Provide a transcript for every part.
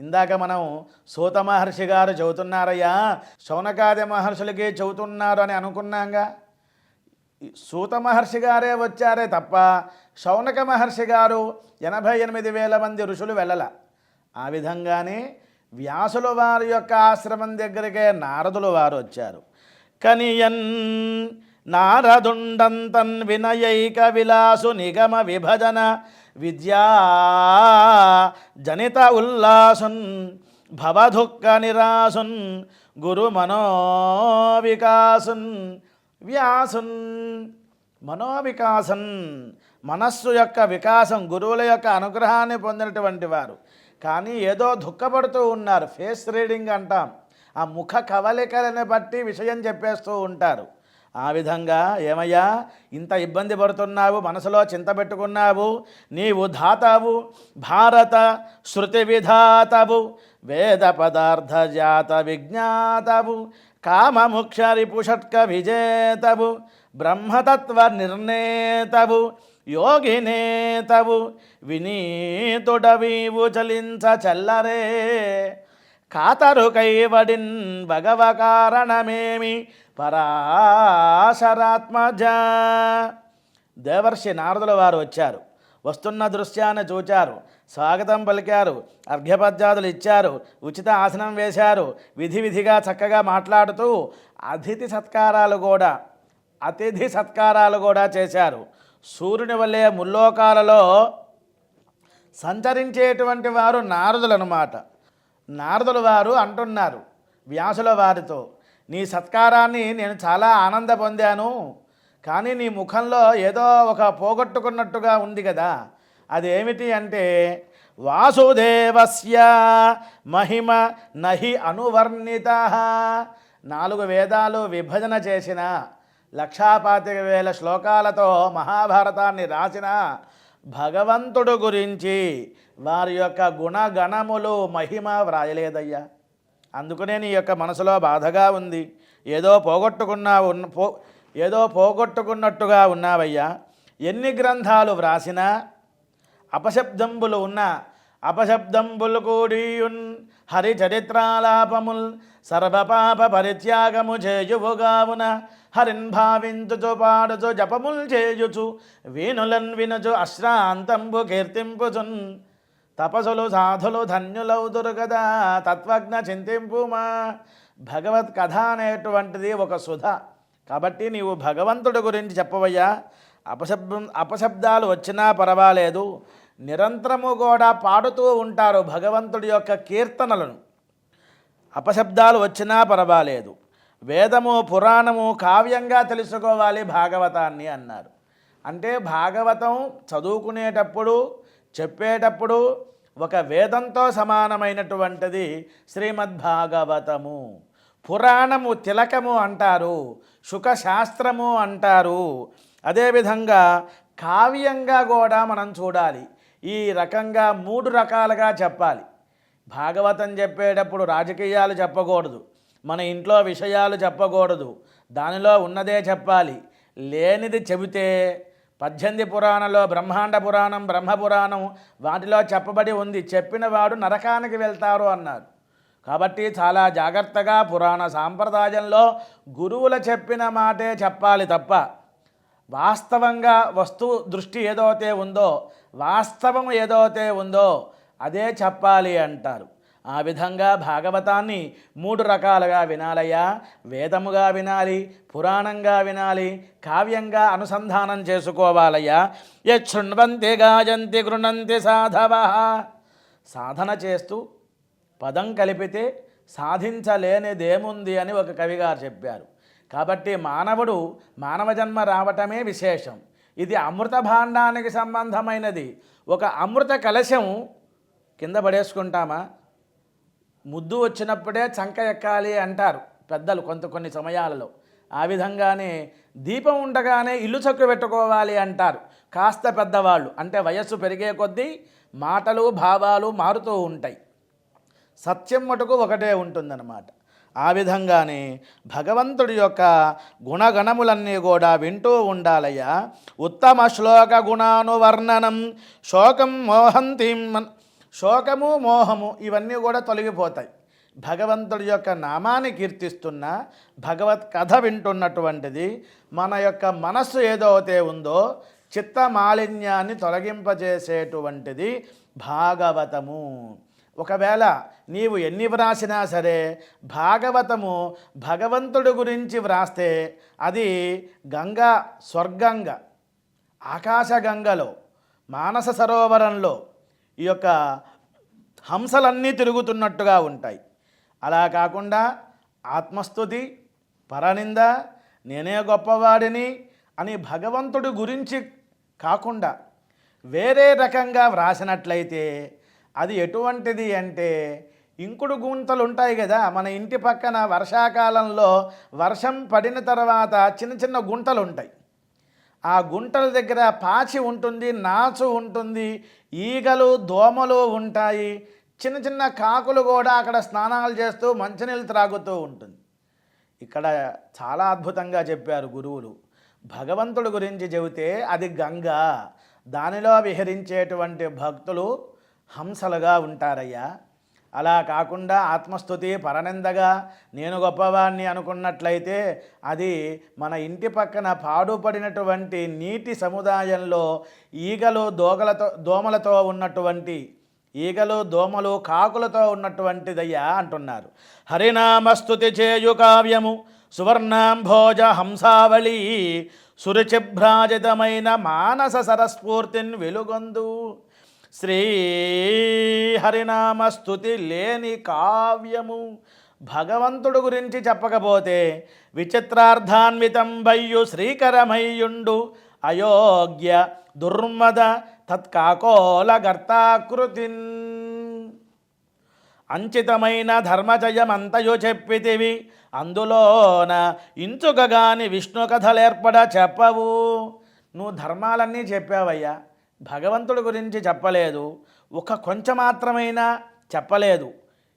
ఇందాక మనం సూత మహర్షి గారు చెబుతున్నారయ్యా శౌనకాది మహర్షులకి చెబుతున్నారు అని అనుకున్నాగా. సూత మహర్షి గారే వచ్చారే తప్ప శౌనక మహర్షి గారు ఎనభై ఎనిమిది వేల మంది ఋషులు వెళ్ళల. ఆ విధంగానే వ్యాసుల వారి యొక్క ఆశ్రమం దగ్గరికే నారదులు వారు వచ్చారు. కనియన్ నారదుండంతన్ వినయైక విలాసు నిగమ విభజన విద్యా జనిత ఉల్లాసున్ భవదుఃఖ నిరాసున్ గురు మనోవికాసన్ వ్యాసున్ మనోవికాసన్ మనస్సు యొక్క వికాసం గురువుల యొక్క అనుగ్రహాన్ని పొందినటువంటి వారు. కానీ ఏదో దుఃఖపడుతూ ఉన్నారు ఫేస్ రీడింగ్ అంటాం. ఆ ముఖ కవలికలను బట్టి విషయం చెప్పేస్తూ ఉంటారు. ఆ విధంగా ఏమయ్యా? ఇంత ఇబ్బంది పడుతున్నావు మనసులో చింత పెట్టుకున్నావు నీవు ధాతావు భారత శృతి విధాతవు వేద పదార్థ జాత విజ్ఞాతవు కామముక్షరి పుషట్క విజేతవు బ్రహ్మతత్వ నిర్ణేతవు యోగినేతవు వినీతుడవీవు చలించ చల్లరే. కాతరు కైవడిన్ భగవ కారణమేమి? పరాశరాత్మజ. దేవర్షి నారదుల వారు వచ్చారు. వస్తున్న దృశ్యాన్ని చూచారు. స్వాగతం పలికారు. అర్ఘ్యపద్యాదులు ఇచ్చారు. ఉచిత ఆసనం వేశారు. విధి విధిగా చక్కగా మాట్లాడుతూ అతిథి సత్కారాలు కూడా అతిథి సత్కారాలు కూడా చేశారు. సూర్యుని వల్లే ముల్లోకాలలో సంచరించేటువంటి వారు నారదులనమాట నారదుల వారు అంటున్నారు వ్యాసుల వారితో నీ సత్కారాన్ని నేను చాలా ఆనంద పొందాను కానీ నీ ముఖంలో ఏదో ఒక పోగొట్టుకున్నట్టుగా ఉంది కదా. అదేమిటి అంటే వాసుదేవస్య మహిమ నహి అనువర్ణిత. నాలుగు వేదాలు విభజన చేసిన లక్షాపాతిక వేల శ్లోకాలతో మహాభారతాన్ని రాసిన భగవంతుడు గురించి వారి యొక్క గుణగణములు మహిమ వ్రాయలేదయ్యా. అందుకనే నీ యొక్క మనసులో బాధగా ఉంది. ఏదో పోగొట్టుకున్నా ఉన్న పో ఏదో పోగొట్టుకున్నట్టుగా ఉన్నావయ్యా. ఎన్ని గ్రంథాలు వ్రాసినా అపశబ్దంబులు ఉన్నా అపశబ్దంబులు కూడియున్ హరిచరిత్రాలాపముల్ సర్వపాప పరిత్యాగము చేయువుగావున హరిన్ భావించుచు పాడుచు జపముల్ చేయుచు వీణులన్ వినుచు అశ్రాంతంబు కీర్తింపుచున్ తపసులు సాధులు ధన్యులవుదురు కదా తత్వజ్ఞ చింతింపుమా భగవత్ కథ అనేటువంటిది ఒక సుధ. కాబట్టి నీవు భగవంతుడి గురించి చెప్పవయ్యా. అపశబ్దం అపశబ్దాలు వచ్చినా పర్వాలేదు. నిరంతరము కూడా పాడుతూ ఉంటారు భగవంతుడి యొక్క కీర్తనలను. అపశబ్దాలు వచ్చినా పర్వాలేదు. వేదము పురాణము కావ్యంగా తెలుసుకోవాలి భాగవతాన్ని అన్నారు. అంటే భాగవతం చదువుకునేటప్పుడు చెప్పేటప్పుడు ఒక వేదంతో సమానమైనటువంటిది శ్రీమద్భాగవతము. పురాణము తిలకము అంటారు శుకశాస్త్రము అంటారు. అదేవిధంగా కావ్యంగా కూడా మనం చూడాలి. ఈ రకంగా మూడు రకాలుగా చెప్పాలి. భాగవతం చెప్పేటప్పుడు రాజకీయాలు చెప్పకూడదు మన ఇంట్లో విషయాలు చెప్పకూడదు దానిలో ఉన్నదే చెప్పాలి. లేనిది చెబితే పద్దెనిమిది పురాణంలో బ్రహ్మాండ పురాణం బ్రహ్మపురాణం వాటిలో చెప్పబడి ఉంది. చెప్పినవాడు నరకానికి వెళ్తారు అన్నారు కాబట్టి చాలా జాగ్రత్తగా పురాణ సాంప్రదాయంలో గురువుల చెప్పిన మాటే చెప్పాలి తప్ప వాస్తవంగా వస్తువు దృష్టి ఏదైతే ఉందో వాస్తవం ఏదైతే ఉందో అదే చెప్పాలి అంటారు. ఆ విధంగా భాగవతాన్ని మూడు రకాలుగా వినాలయ్యా. వేదముగా వినాలి పురాణంగా వినాలి కావ్యంగా అనుసంధానం చేసుకోవాలయ్యా. యశృణ్వంతి గాయంతి గృణంతి సాధవ. సాధన చేస్తూ పదం కలిపితే సాధించలేనిదేముంది అని ఒక కవిగారు చెప్పారు. కాబట్టి మానవుడు మానవ జన్మ రావటమే విశేషం. ఇది అమృత భాండానికి సంబంధమైనది. ఒక అమృత కలశం కింద పడేసుకుంటామా? ముద్దు వచ్చినప్పుడే చంక ఎక్కాలి అంటారు పెద్దలు కొంత కొన్ని సమయాలలో. ఆ విధంగానే దీపం ఉండగానే ఇల్లు చక్కు పెట్టుకోవాలి అంటారు. కాస్త పెద్దవాళ్ళు అంటే వయస్సు పెరిగే కొద్దీ మాటలు భావాలు మారుతూ ఉంటాయి. సత్యం మటుకు ఒకటే ఉంటుందన్నమాట. ఆ విధంగానే భగవంతుడి యొక్క గుణగణములన్నీ కూడా వింటూ ఉండాలయ్యా. ఉత్తమ శ్లోక గుణానువర్ణనం శోకం మోహంతి శోకము మోహము ఇవన్నీ కూడా తొలగిపోతాయి. భగవంతుడి యొక్క నామాన్ని కీర్తిస్తున్న భగవత్ కథ వింటున్నటువంటిది మన యొక్క మనస్సు ఏదైతే ఉందో చిత్త మాలిన్యాన్ని తొలగింపజేసేటువంటిది భాగవతము. ఒకవేళ నీవు ఎన్ని వ్రాసినా సరే భాగవతము భగవంతుడి గురించి వ్రాస్తే అది గంగా స్వర్గంగా ఆకాశగంగలో మానస సరోవరంలో ఈ యొక్క హంసలన్నీ తిరుగుతున్నట్టుగా ఉంటాయి. అలా కాకుండా ఆత్మస్థుతి పరనింద నేనే గొప్పవాడిని అని భగవంతుడి గురించి కాకుండా వేరే రకంగా వ్రాసినట్లయితే అది ఎటువంటిది అంటే ఇంకుడు గుంతలు ఉంటాయి కదా మన ఇంటి పక్కన వర్షాకాలంలో వర్షం పడిన తర్వాత చిన్న చిన్న గుంటలు ఉంటాయి ఆ గుంటల దగ్గర పాచి ఉంటుంది నాచు ఉంటుంది ఈగలు దోమలు ఉంటాయి. చిన్న చిన్న కాకులు కూడా అక్కడ స్నానాలు చేస్తూ మంచినీళ్ళు త్రాగుతూ ఉంటుంది. ఇక్కడ చాలా అద్భుతంగా చెప్పారు గురువులు. భగవంతుడి గురించి చెబితే అది గంగ. దానిలో విహరించేటువంటి భక్తులు హంసలుగా ఉంటారయ్యా. అలా కాకుండా ఆత్మస్థుతి పరనిందగా నేను గొప్పవాణ్ణి అనుకున్నట్లయితే అది మన ఇంటి పక్కన పాడుపడినటువంటి నీటి సముదాయంలో ఈగలు దోగలతో దోమలతో ఉన్నటువంటి ఈగలు దోమలు కాకులతో ఉన్నటువంటిదయ్యా అంటున్నారు. హరినామస్తుతి చేయు కావ్యము సువర్ణాంభోజ హంసావళి సురుచిభ్రాజితమైన మానస సరస్ఫూర్తిని వెలుగొందు. శ్రీ హరినామస్తుతి లేని కావ్యము. భగవంతుడు గురించి చెప్పకపోతే విచిత్రార్థాన్వితం వయ్యు శ్రీకరమయ్యుండు. అయోగ్య దుర్మద తత్కాకోల గర్తాకృతిన్ అంచితమైన ధర్మజయమంతయు చెప్పితివి. అందులోన ఇంచుకగాని విష్ణు కథలేర్పడ చెప్పవు. నువ్వు ధర్మాలన్నీ చెప్పావయ్యా. భగవంతుడి గురించి చెప్పలేదు. ఒక కొంచెం మాత్రమైనా చెప్పలేదు.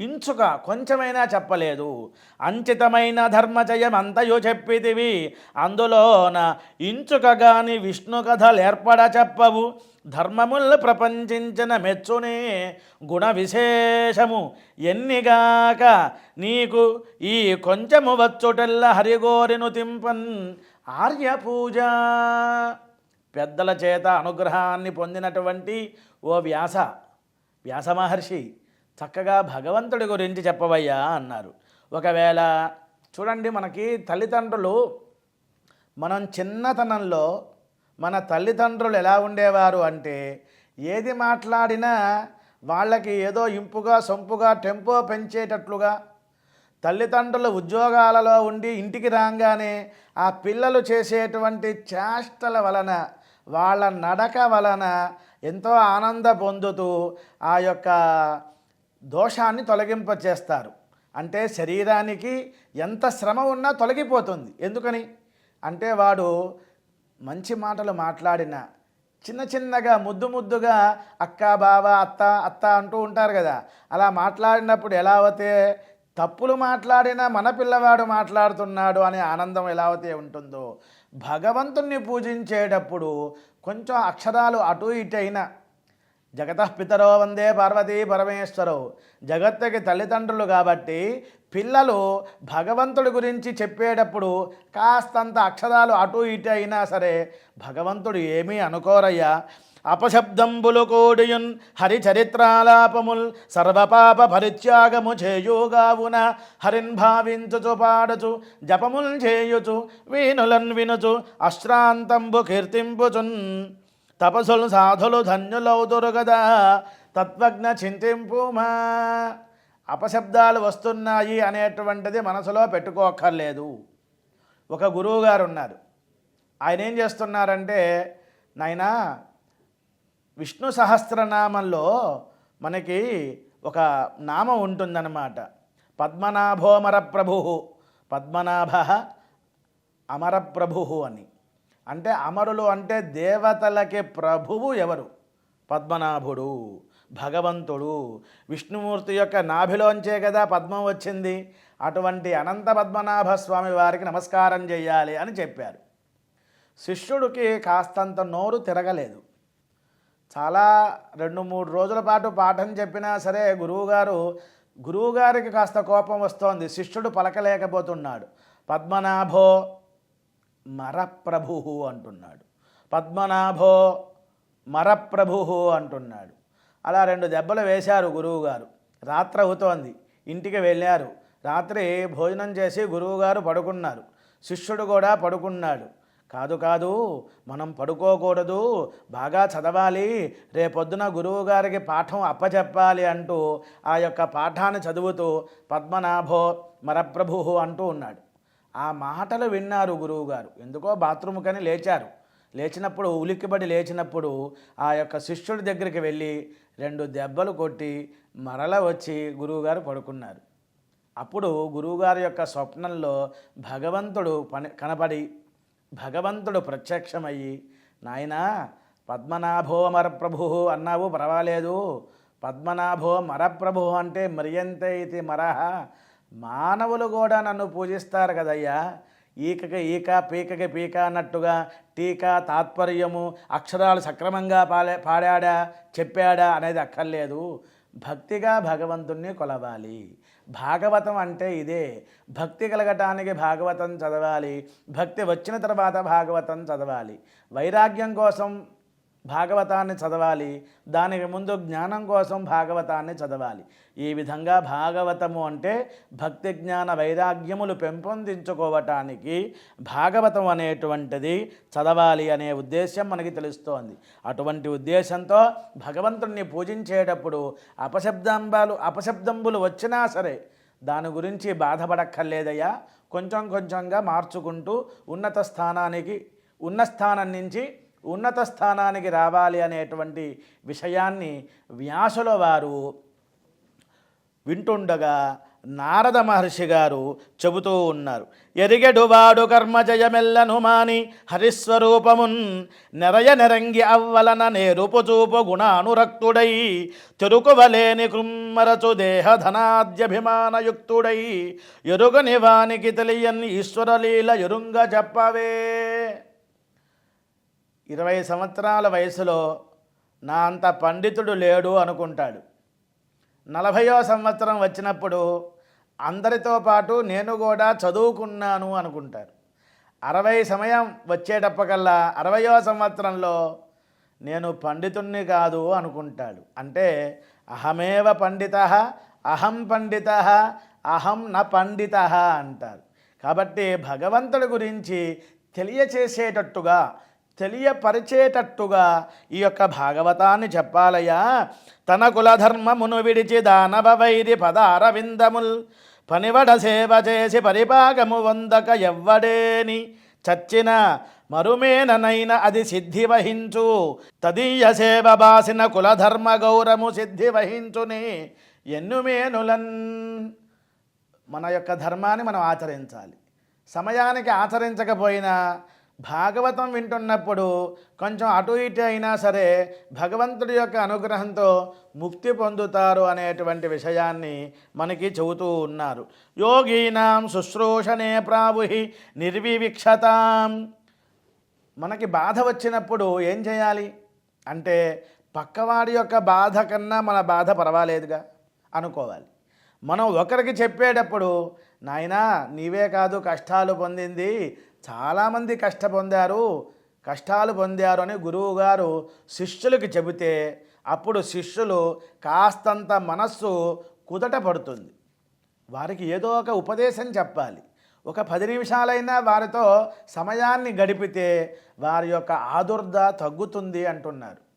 ఇంచుక కొంచెమైనా చెప్పలేదు. అంచితమైన ధర్మజయం చెప్పితివి. అందులోన ఇంచుక గాని విష్ణు కథలు ఏర్పడ చెప్పవు. ధర్మముల్ ప్రపంచించిన మెచ్చునే గుణ విశేషము. ఎన్నిగాక నీకు ఈ కొంచెము వచ్చుటెల్ల హరిగోరిను తింపన్ ఆర్య పూజ పెద్దల చేత అనుగ్రహాన్ని పొందినటువంటి ఓ వ్యాస వ్యాస మహర్షి చక్కగా భగవంతుడి గురించి చెప్పవయ్యా అన్నారు. ఒకవేళ చూడండి మనకి తల్లిదండ్రులు మనం చిన్నతనంలో మన తల్లిదండ్రులు ఎలా ఉండేవారు అంటే ఏది మాట్లాడినా వాళ్ళకి ఏదో ఇంపుగా సొంపుగా టెంపో పెంచేటట్లుగా తల్లిదండ్రులు ఉద్యోగాలలో ఉండి ఇంటికి రాగానే ఆ పిల్లలు చేసేటువంటి చేష్టల వలన వాళ్ళ నడక వలన ఎంతో ఆనంద పొందుతూ ఆ యొక్క దోషాన్ని తొలగింపచేస్తారు. అంటే శరీరానికి ఎంత శ్రమ ఉన్నా తొలగిపోతుంది. ఎందుకని? అంటే వాడు మంచి మాటలు మాట్లాడిన చిన్న చిన్నగా ముద్దు ముద్దుగా అక్క బావ అత్త అత్త అంటూ ఉంటారు కదా. అలా మాట్లాడినప్పుడు ఎలా అవుతే తప్పులు మాట్లాడినా మన పిల్లవాడు మాట్లాడుతున్నాడు అనే ఆనందం ఎలా అయితే ఉంటుందో భగవంతుణ్ణి పూజించేటప్పుడు కొంచెం అక్షరాలు అటు ఇటు అయినా జగతఃపితరో వందే పార్వతీ పరమేశ్వరో జగత్తుకి తల్లిదండ్రులు కాబట్టి పిల్లలు భగవంతుడి గురించి చెప్పేటప్పుడు కాస్తంత అక్షరాలు అటు ఇటు అయినా సరే భగవంతుడు ఏమీ అనుకోరయ్యా. అపశబ్దంబులు కోడియున్ హరిచరిత్రాలాపముల్ సర్వపాప పరిత్యాగము చేయుగావున హరిన్ భావించుచు పాడుచు జపముల్ చేయుచు వీణులన్ వినుచు అశ్రాంతంబు కీర్తింపుచున్. తపసులు సాధులు ధన్యులవుదురు కదా తత్వజ్ఞ చింతింపుమా. అపశబ్దాలు వస్తున్నాయి అనేటువంటిది మనసులో పెట్టుకోక్కర్లేదు. ఒక గురువు గారు ఉన్నారు ఆయన ఏం చేస్తున్నారంటే నాయనా విష్ణు సహస్రనామంలో మనకి ఒక నామం ఉంటుందన్నమాట. పద్మనాభోమర ప్రభు పద్మనాభ అమరప్రభు అని. అంటే అమరులు అంటే దేవతలకి ప్రభువు ఎవరు? పద్మనాభుడు భగవంతుడు. విష్ణుమూర్తి యొక్క నాభిలోంచే కదా పద్మం వచ్చింది. అటువంటి అనంత పద్మనాభ స్వామి వారికి నమస్కారం చేయాలి అని చెప్పారు. శిష్యుడికి కాస్తంత నోరు తిరగలేదు. చాలా రెండు మూడు రోజుల పాటు పాఠం చెప్పినా సరే గురువుగారు గురువుగారికి కాస్త కోపం వస్తోంది. శిష్యుడు పలకలేకపోతున్నాడు. పద్మనాభో మరప్రభు అంటున్నాడు. పద్మనాభో మరప్రభు అంటున్నాడు. అలా రెండు దెబ్బలు వేశారు గురువుగారు. రాత్రి అవుతోంది. ఇంటికి వెళ్ళారు. రాత్రి భోజనం చేసి గురువుగారు పడుకున్నారు. శిష్యుడు కూడా పడుకున్నాడు. కాదు కాదు మనం పడుకోకూడదు. బాగా చదవాలి. రేపొద్దున గురువు గారికి పాఠం అప్పచెప్పాలి అంటూ ఆ యొక్క పాఠాన్ని చదువుతూ పద్మనాభో మరప్రభు అంటూ ఉన్నాడు. ఆ మాటలు విన్నారు గురువుగారు. ఎందుకో బాత్రూమ్ కని లేచారు. లేచినప్పుడు ఉలిక్కిబడి లేచినప్పుడు ఆ యొక్క శిష్యుడి దగ్గరికి వెళ్ళి రెండు దెబ్బలు కొట్టి మరల వచ్చి గురువుగారు పడుకున్నారు. అప్పుడు గురువుగారి యొక్క స్వప్నంలో భగవంతుడు పని కనపడి భగవంతుడు ప్రత్యక్షమయ్యి నాయనా పద్మనాభో మరప్రభు అన్నావు పర్వాలేదు. పద్మనాభో మరప్రభు అంటే మరియంతే ఇది మరహ. మానవులు కూడా నన్ను పూజిస్తారు కదయ్యా. ఈకకి ఈక పీకకి పీక అన్నట్టుగా టీకా తాత్పర్యము అక్షరాలు సక్రమంగా పాలే పాడాడా చెప్పాడా అనేది అక్కర్లేదు. భక్తిగా భగవంతుణ్ణి కొలవాలి. భాగవతం అంటే ఇదే. భక్తి కలగటానికి భాగవతం చదవాలి. భక్తి వచ్చిన తర్వాత భాగవతం చదవాలి. వైరాగ్యం కోసం భాగవతాన్ని చదవాలి. దానికి ముందు జ్ఞానం కోసం భాగవతాన్ని చదవాలి. ఈ విధంగా భాగవతము అంటే భక్తి జ్ఞాన వైరాగ్యములు పెంపొందించుకోవటానికి భాగవతం అనేటువంటిది చదవాలి అనే ఉద్దేశం మనకి తెలుస్తోంది. అటువంటి ఉద్దేశంతో భగవంతుణ్ణి పూజించేటప్పుడు అపశబ్దాంబాలు అపశబ్దంబులు వచ్చినా సరే దాని గురించి బాధపడక్కర్లేదయ్యా. కొంచెం కొంచెంగా మార్చుకుంటూ ఉన్నత స్థానానికి ఉన్న స్థానం నుంచి ఉన్నత స్థానానికి రావాలి అనేటువంటి విషయాన్ని వ్యాసుల వారు వింటుండగా నారద మహర్షి గారు చెబుతూ ఉన్నారు. ఎరిగెడువాడు కర్మజయమెల్లను మాని హరిస్వరూపమున్ నెరయ నెరంగి అవ్వలన నేరుపు చూపు గుణానురక్తుడై తెరుకువలేని కృమ్మరచు దేహధనాద్యభిమానయుక్తుడై ఎరుగని వానికి తెలియని ఈశ్వరలీల ఎరుంగ చెప్పవే ఇరవై సంవత్సరాల వయసులో నా అంత పండితుడు లేడు అనుకుంటాడు. నలభయో సంవత్సరం వచ్చినప్పుడు అందరితో పాటు నేను కూడా చదువుకున్నాను అనుకుంటారు. అరవై సమయం వచ్చేటప్పకల్లా అరవయో సంవత్సరంలో నేను పండితుణ్ణి కాదు అనుకుంటాడు. అంటే అహమేవ పండిత అహం పండిత అహం న పండిత అంటారు. కాబట్టి భగవంతుడి గురించి తెలియచేసేటట్టుగా తెలియపరిచేటట్టుగా ఈ యొక్క భాగవతాన్ని చెప్పాలయ్యా. తన కులధర్మమును విడిచి దానవ వైరి పదారవిందముల్ పనివడ సేవ చేసి పరిపాకము వందక ఎవ్వడేని చచ్చిన మరుమేననైన అది సిద్ధి వహించు. తదీయ సేవ బాసిన కులధర్మ గౌరము సిద్ధి వహించుని ఎన్నుమేనులన్. మన యొక్క ధర్మాన్ని మనం ఆచరించాలి. సమయానికి ఆచరించకపోయినా భాగవతం వింటున్నప్పుడు కొంచెం అటు ఇటు అయినా సరే భగవంతుడి యొక్క అనుగ్రహంతో ముక్తి పొందుతారు అనేటువంటి విషయాన్ని మనకి చెబుతూ ఉన్నారు. యోగీనాం శుశ్రూషణే ప్రావుహి నిర్వివిక్షతాం. మనకి బాధ వచ్చినప్పుడు ఏం చేయాలి? అంటే పక్కవాడి యొక్క బాధ కన్నా మన బాధ పర్వాలేదుగా అనుకోవాలి. మనం ఒకరికి చెప్పేటప్పుడు నాయనా నీవే కాదు కష్టాలు పొందింది చాలామంది కష్ట పొందారు కష్టాలు పొందారు అని గురువుగారు శిష్యులకి చెబితే అప్పుడు శిష్యులు కాస్తంత మనస్సు కుదట పడుతుంది. వారికి ఏదో ఒక ఉపదేశం చెప్పాలి. ఒక పది నిమిషాలైనా వారితో సమయాన్ని గడిపితే వారి యొక్క ఆదుర్ద తగ్గుతుంది అంటున్నారు.